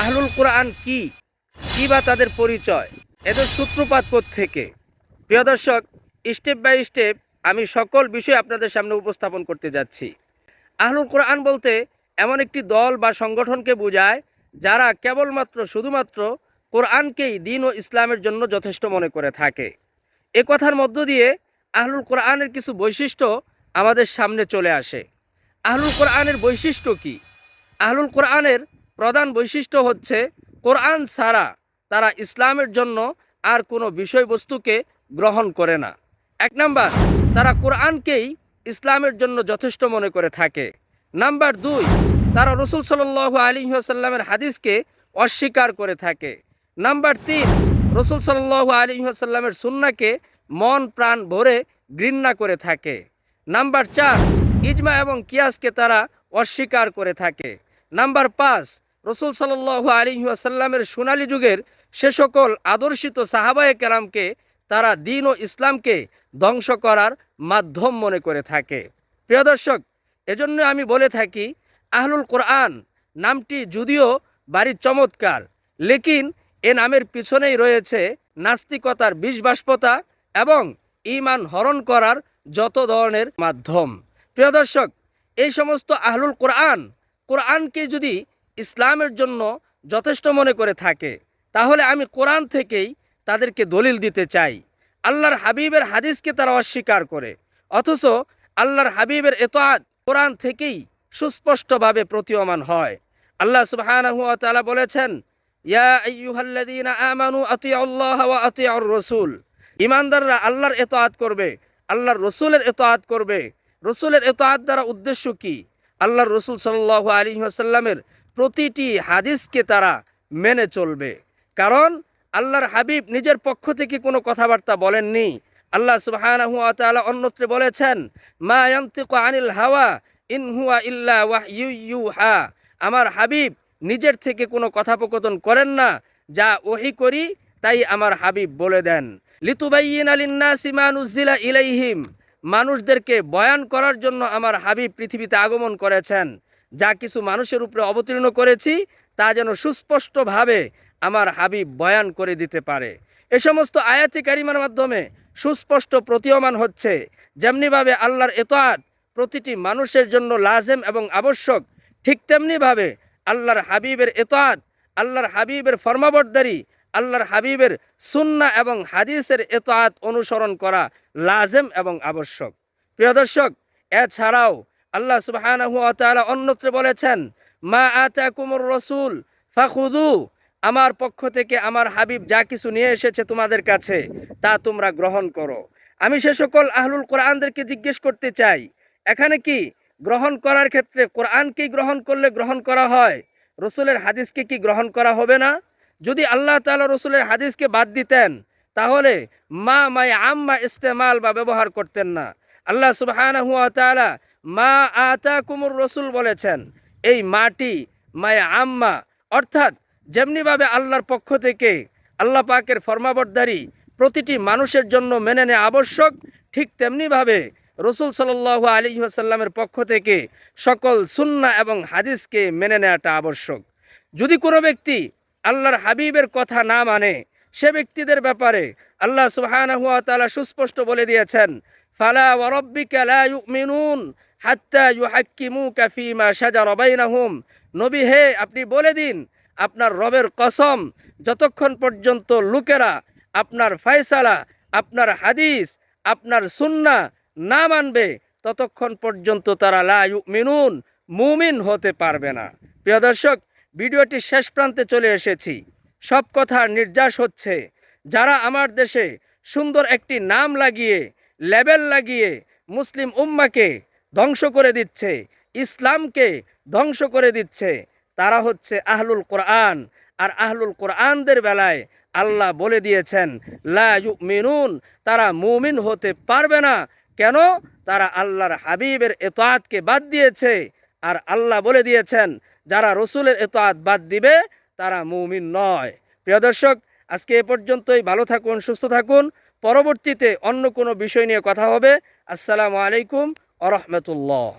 আহলুল কোরআন কি? কি বা তাদের পরিচয়? এদের সূত্রপাত থেকে প্রিয় দর্শক, স্টেপ বাই স্টেপ আমি সকল বিষয় আপনাদের সামনে উপস্থাপন করতে যাচ্ছি। আহলুল কোরআন বলতে এমন একটি দল বা সংগঠনকে বোঝায় যারা কেবলমাত্র, শুধুমাত্র কোরআনকেই দিন ও ইসলামের জন্য যথেষ্ট মনে করে থাকে। এ কথার মধ্য দিয়ে আহলুল কোরআনের কিছু বৈশিষ্ট্য আমাদের সামনে চলে আসে। আহলুল কোরআনের বৈশিষ্ট্য কি? আহলুল কোরআনের প্রধান বৈশিষ্ট্য হচ্ছে কোরআন ছাড়া তারা ইসলামের জন্য আর কোনো বিষয়বস্তুকে গ্রহণ করে না। এক নাম্বার, তারা কোরআনকেই ইসলামের জন্য যথেষ্ট মনে করে থাকে। নাম্বার দুই, তারা রসুল সাল আলী আসাল্লামের হাদিসকে অস্বীকার করে থাকে। নাম্বার তিন, রসুল সাল আলী আসাল্লামের সুন্নাকে মন প্রাণ ভরে ঘৃণা করে থাকে। নাম্বার চার, ইজমা এবং কিয়াসকে তারা অস্বীকার করে থাকে। নাম্বার পাঁচ রসুল সাল্লাহ আলী আসাল্লামের সোনালী যুগের সে সকল আদর্শিত সাহাবায়ে কেরামকে তারা দিন ও ইসলামকে ধ্বংস করার মাধ্যম মনে করে থাকে। প্রিয় দর্শক, এজন্য আমি বলে থাকি, আহলুল কোরআন নামটি যদিও বাড়ির চমৎকার, লেকিন এ নামের পিছনেই রয়েছে নাস্তিকতার বিষবাষ্পতা এবং ইমান হরণ করার যত ধরনের মাধ্যম। প্রিয় দর্শক, এই সমস্ত আহলুল কোরআন, কোরআনকে যদি ইসলামের জন্য যথেষ্ট মনে করে থাকে। তাহলে আমি কোরআন থেকেই তাদেরকে দলিল দিতে চাই। আল্লাহর হাবিবের হাদিসকে তারা অস্বীকার করে। অথচ আল্লাহর হাবিবের এতআত কোরআন থেকেই সুস্পষ্টভাবে প্রতীয়মান হয়। আল্লাহ সুবহানাহু ওয়া তাআলা বলেছেন রাসূল। ঈমানদাররা আল্লাহর এতআত করবে। আল্লাহর রসুলের এতআত করবে। রসুলের এতআত দ্বারা উদ্দেশ্য কি? আল্লাহর রসুল সাল্লাল্লাহু আলাইহি ওয়াসাল্লামের প্রতিটি হাদিসকে তারা মেনে চলবে। কারণ আল্লাহর হাবিব নিজের পক্ষ থেকে কোনো কথাবার্তা বলেননি। আল্লাহ তাআলা অন্যত্রে বলেছেন, মা ইয়ান্তিকু আনিল হাওয়া ইন হুয়া ইল্লা ওয়াহইয়ুহা আমার হাবিব নিজের থেকে কোনো কথোপকথন করেন না, যা ওহি করি তাই আমার হাবিব বলে দেন। লিতুবাইয়িন আলিন্নাসি মা নুজিলা ইলাইহিম। মানুষদেরকে বয়ান করার জন্য আমার হাবিব পৃথিবীতে আগমন করেছেন। যা কিছু মানুষের উপরে অবতীর্ণ করেছি, তা যেন সুস্পষ্টভাবে আমার হাবিব বয়ান করে দিতে পারে। এ সমস্ত আয়াতি কারিমার মাধ্যমে সুস্পষ্ট প্রতীয়মান হচ্ছে, যেমনিভাবে আল্লাহর এতআত প্রতিটি মানুষের জন্য লাজেম এবং আবশ্যক, ঠিক তেমনিভাবে আল্লাহর হাবিবের এতআত, আল্লাহর হাবিবের ফরমাবরদারি আল্লাহর হাবিবের সুন্না এবং হাদিসের এতআত অনুসরণ করা লাজেম এবং আবশ্যক। প্রিয় দর্শক, এছাড়াও আল্লাহ সুবহানাহু ওয়া তাআলা অন্যত্রে বলেছেন, মা আতাকুমুর রসুল ফাখুদু আমার পক্ষ থেকে আমার হাবিব যা কিছু নিয়ে এসেছে তোমাদের কাছে, তা তোমরা গ্রহণ করো। আমি সে সকল আহলুল কোরআনদেরকে জিজ্ঞেস করতে চাই, এখানে কি গ্রহণ করার ক্ষেত্রে কোরআনকেই গ্রহণ করলে গ্রহণ করা হয়? রসুলের হাদিসকে কি গ্রহণ করা হবে না? যদি আল্লাহ তালা রসুলের হাদিসকে বাদ দিতেন, তাহলে মা মায় আম্মা ইস্তেমাল বা ব্যবহার করতেন না। আল্লাহ সুবহানাহু ওয়া তাআলা মা আতা কুমুর রসুল বলেছেন, এই মাটি, মায়া আম্মা, অর্থাৎ যেমনিভাবে আল্লাহর পক্ষ থেকে আল্লাহ পাকের ফরমাবরদারি প্রতিটি মানুষের জন্য মেনে নেওয়া আবশ্যক, ঠিক তেমনিভাবে রসুল সাল্লাহ আলী আসাল্লামের পক্ষ থেকে সকল সুন্না এবং হাদিসকে মেনে নেওয়াটা আবশ্যক। যদি কোনো ব্যক্তি আল্লাহর হাবিবের কথা না মানে সে ব্যক্তিদের ব্যাপারে আল্লাহ সুবহানাহু ওয়া তাআলা সুস্পষ্ট বলে দিয়েছেন, ফালা ওয়ারাব্বিকা লা ইউমিনুন। হাত্তা ইউহাক্কিমুকা ফীমা শাজারা বাইনাহুম। নবী, হে, আপনি বলে দিন, আপনার রবের কসম যতক্ষণ পর্যন্ত লোকেরা আপনার ফয়সালা, আপনার হাদিস, আপনার সুন্না না মানবে, ততক্ষণ পর্যন্ত তারা লা মিনুন মুমিন হতে পারবে না। প্রিয় দর্শক, ভিডিওটি শেষ প্রান্তে চলে এসেছি। সব কথার নির্যাস হচ্ছে, যারা আমার দেশে সুন্দর একটি নাম লাগিয়ে লেবেল লাগিয়ে মুসলিম উম্মাকে ধ্বংস করে দিচ্ছে, ইসলামকে ধ্বংস করে দিচ্ছে। তারা হচ্ছে আহলুল কোরআন। আর আহলুল কোরআনদের বেলায় আল্লাহ বলে দিয়েছেন, লা মিনুন তারা মুমিন হতে পারবে না। কেন? তারা আল্লাহর হাবিবের এতআতকে বাদ দিয়েছে। আর আল্লাহ বলে দিয়েছেন, যারা রসুলের এতআত বাদ দিবে, তারা মুমিন নয়। প্রিয় দর্শক, আজকে এ পর্যন্তই। ভালো থাকুন, সুস্থ থাকুন। পরবর্তীতে অন্য কোনো বিষয় নিয়ে কথা হবে। আসসালামু আলাইকুম। ورحمة الله.